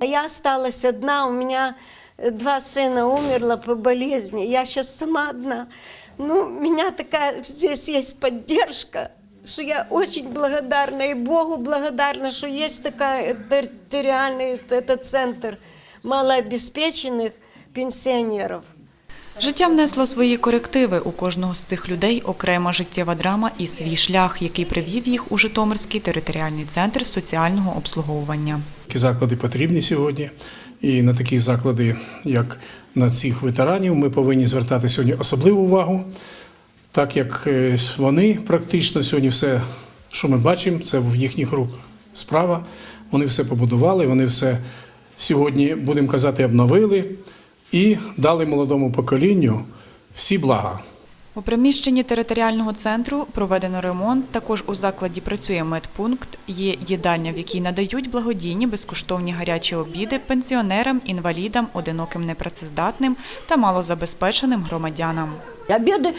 Я осталась одна, у меня э, два сына умерло по болезни, я сейчас сама одна. Ну, у меня такая, здесь есть поддержка, что я очень благодарна и Богу благодарна, что есть такая территориальный этот центр малообеспеченных пенсионеров. Життя внесло свої корективи. У кожного з цих людей окрема життєва драма і свій шлях, який привів їх у Житомирський територіальний центр соціального обслуговування. Такі заклади потрібні сьогодні. І на такі заклади, як на цих ветеранів, ми повинні звертати сьогодні особливу увагу, так як е, вони практично сьогодні все, що ми бачимо, це в їхніх руках справа. Вони все побудували, вони все сьогодні, будемо казати, обновили і дали молодому поколінню всі блага. У приміщенні територіального центру проведено ремонт. Також у закладі працює медпункт. Є їдальня, в якій надають благодійні безкоштовні гарячі обіди пенсіонерам, інвалідам, одиноким непрацездатним та малозабезпеченим громадянам. Обеды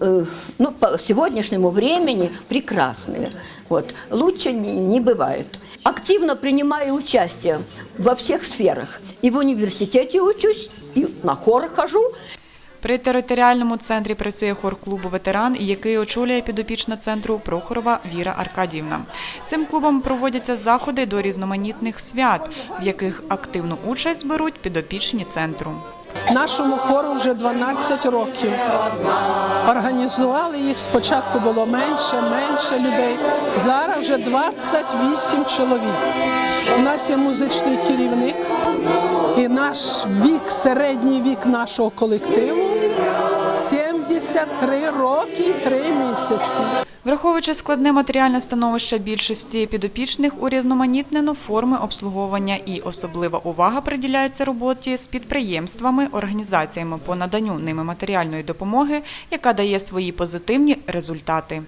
э, ну, по сегодняшнему времени прекрасные. Вот. Лучше не не бывает. Активно принимаю участие во всех сферах. И в университете учусь, и на хор хожу. При територіальному центрі працює хор клубу ветеран, який очолює підопічна центру Прохорова Віра Аркадівна. Цим клубом проводяться заходи до різноманітних свят, в яких активну участь беруть підопічні центру. Нашому хору вже 12 років. Організували їх спочатку було менше, менше людей. Зараз вже 28 чоловік. У нас є музичний керівник, і наш вік, середній вік нашого колективу 73 роки і 3 місяці. Враховуючи складне матеріальне становище більшості підопічних, урізноманітнено форми обслуговування і особлива увага приділяється роботі з підприємствами, організаціями по наданню ними матеріальної допомоги, яка дає свої позитивні результати.